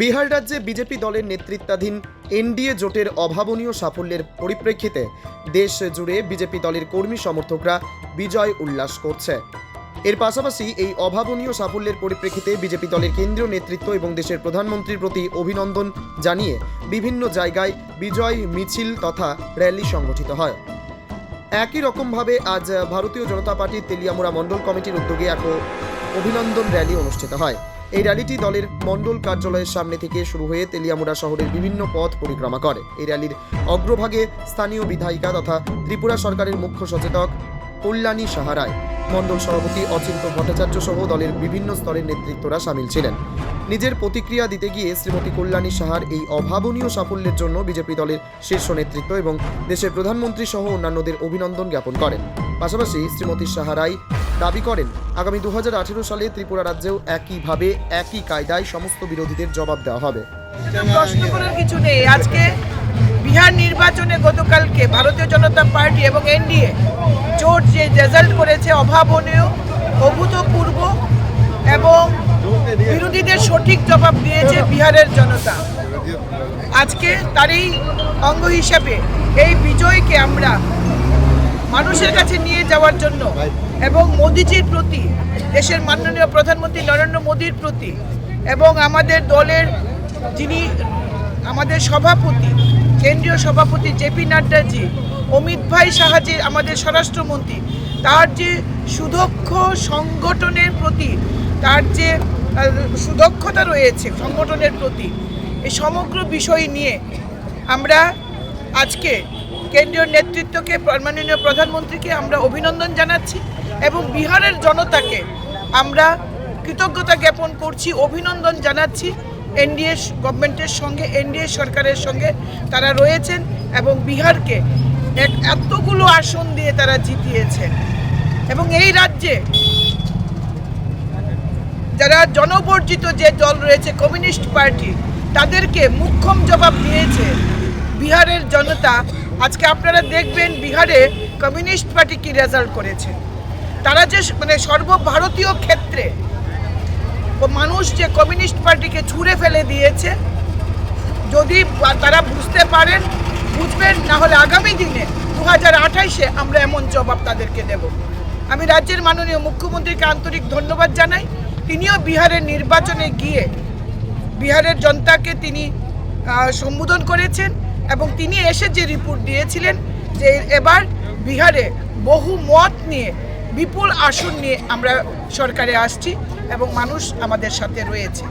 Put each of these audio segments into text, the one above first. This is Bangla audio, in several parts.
বিহার রাজ্যে বিজেপি দলের নেতৃত্বাধীন এনডিএ জোটের অভাবনীয় সাফল্যের পরিপ্রেক্ষিতে দেশ জুড়ে বিজেপি দলের কর্মী সমর্থকরা বিজয় উল্লাস করছে। এর পাশাপাশি এই অভাবনীয় সাফল্যের পরিপ্রেক্ষিতে বিজেপি দলের কেন্দ্রীয় নেতৃত্ব এবং দেশের প্রধানমন্ত্রীর প্রতি অভিনন্দন জানিয়ে বিভিন্ন জায়গায় বিজয় মিছিল তথা র্যালি সংগঠিত হয়। একই রকমভাবে আজ ভারতীয় জনতা পার্টির তেলিয়ামুড়া মণ্ডল কমিটির উদ্যোগে এক অভিনন্দন র্যালি অনুষ্ঠিত হয়। এই র্যালিটি দলের মণ্ডল কার্যালয়ের সামনে থেকে শুরু হয়ে তেলিয়ামুড়া শহরের বিভিন্ন পথ পরিক্রমা করে। এই র্যালির অগ্রভাগে স্থানীয় বিধায়িকা তথা ত্রিপুরা সরকারের মুখ্য সচেতক কল্যাণী সাহারায়। মণ্ডল সভাপতি অচিন্ত ভট্টাচার্য সহ দলের বিভিন্ন স্তরের নেতৃত্বরা সামিল ছিলেন। নিজের প্রতিক্রিয়া দিতে গিয়ে শ্রীমতী কল্যাণী সাহার এই অভাবনীয় সাফল্যের জন্য বিজেপি দলের শীর্ষ নেতৃত্ব এবং দেশের প্রধানমন্ত্রী সহ অন্যান্যদের অভিনন্দন জ্ঞাপন করেন। পাশাপাশি শ্রীমতী সাহারাই দাবি করেন, আগামী দু হাজার আঠেরো সালে ত্রিপুরা রাজ্যেও একইভাবে একই কায়দায় সমস্ত বিরোধীদের জবাব দেওয়া হবে। প্রশ্ন করার কিছু নেই। আজকে বিহার নির্বাচনে গতকালকে ভারতীয় জনতা পার্টি এবং এনডিএ জোট যে রেজাল্ট করেছে অভাবনীয়, অভূতপূর্ব এবং বিরোধীদের সঠিক জবাব দিয়েছে বিহারের জনতা। আজকে তারই অঙ্গ হিসাবে এই বিজয়কে আমরা মানুষের কাছে নিয়ে যাওয়ার জন্য এবং মোদিজির প্রতি, দেশের মাননীয় প্রধানমন্ত্রী নরেন্দ্র মোদীর প্রতি এবং আমাদের দলের যিনি, আমাদের সভাপতি কেন্দ্রীয় সভাপতি জেপি নাড্ডাজি, অমিত ভাই সাহাজি, আমাদের স্বরাষ্ট্রমন্ত্রী, তার যে সুদক্ষ সংগঠনের প্রতি, তার যে সুদক্ষতা রয়েছে সংগঠনের প্রতি এই সমগ্র বিষয় নিয়ে আমরা আজকে কেন্দ্রীয় নেতৃত্বকে, মাননীয় প্রধানমন্ত্রীকে আমরা অভিনন্দন জানাচ্ছি এবং বিহারের জনতাকে আমরা কৃতজ্ঞতা জ্ঞাপন করছি, অভিনন্দন জানাচ্ছি। এনডিএ গভর্নমেন্টের সঙ্গে, এনডিএ সরকারের সঙ্গে তারা রয়েছেন এবং বিহারকে এক এতগুলো আসন দিয়ে তারা জিতিয়েছেন। এবং এই রাজ্যে যারা জনবর্জিত যে দল রয়েছে, কমিউনিস্ট পার্টি, তাদেরকে মুখ্যম জবাব দিয়েছে বিহারের জনতা। আজকে আপনারা দেখবেন বিহারে কমিউনিস্ট পার্টি কি রেজাল্ট করেছে। তারা যে মানে সর্বভারতীয় ক্ষেত্রে মানুষ যে কমিউনিস্ট পার্টিকে ছুঁড়ে ফেলে দিয়েছে, যদি তারা বুঝতে পারেন, বুঝবেন, না হলে আগামী দিনে দু হাজার আঠাইশে আমরা এমন জবাব তাদেরকে দেব। আমি রাজ্যের মাননীয় মুখ্যমন্ত্রীকে আন্তরিক ধন্যবাদ জানাই। তিনিও বিহারের নির্বাচনে গিয়ে বিহারের জনতাকে তিনি সম্বোধন করেছেন এবং তিনি এসে যে রিপোর্ট দিয়েছিলেন যে এবার বিহারে বহু মত নিয়ে, বিপুল আসন নিয়ে আমরা সরকারে আসছি। এবং মানুষ আমাদের সাথে রয়েছে।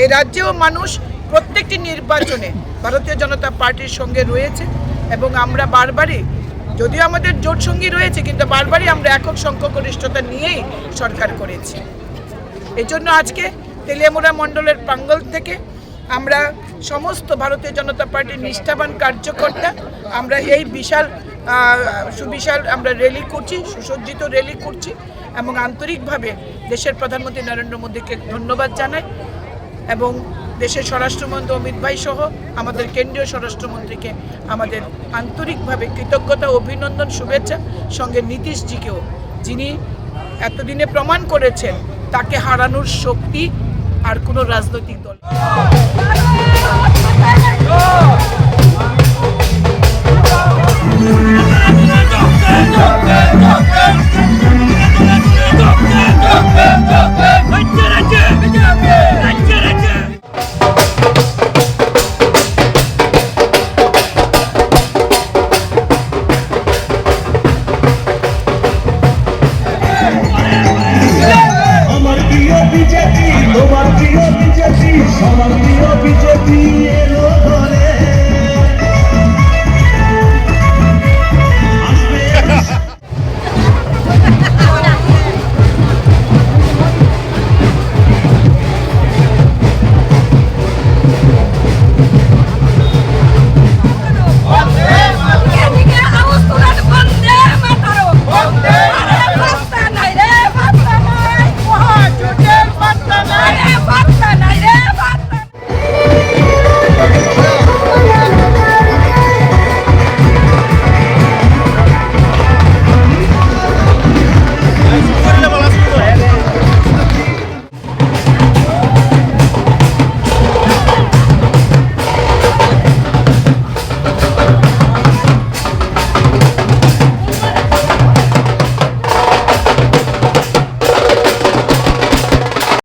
এই রাজ্যেও মানুষ প্রত্যেকটি নির্বাচনে ভারতীয় জনতা পার্টির সঙ্গে রয়েছে এবং আমরা বারবারই, যদিও আমাদের জোট সঙ্গী রয়েছে, কিন্তু বারবারই আমরা একক সংখ্যাগরিষ্ঠতা নিয়েই সরকার করেছি। এই জন্য আজকে তেলিয়ামুড়া মণ্ডলের প্রাঙ্গল থেকে আমরা সমস্ত ভারতীয় জনতা পার্টির নিষ্ঠাবান কার্যকর্তা, আমরা এই বিশাল সুবিশাল আমরা র্যালি করছি, সুসজ্জিত র্যালি করছি। এবং আন্তরিকভাবে দেশের প্রধানমন্ত্রী নরেন্দ্র মোদীকে ধন্যবাদ জানাই এবং দেশের স্বরাষ্ট্রমন্ত্রী অমিত ভাই সহ আমাদের কেন্দ্রীয় স্বরাষ্ট্রমন্ত্রীকে আমাদের আন্তরিকভাবে কৃতজ্ঞতা অভিনন্দন শুভেচ্ছা সঙ্গে নীতিশজিকেও যিনি এতদিনে প্রমাণ করেছেন তাকে হারানোর শক্তি আর কোনো রাজনৈতিক দল আমার প্রিয় বিজেপি।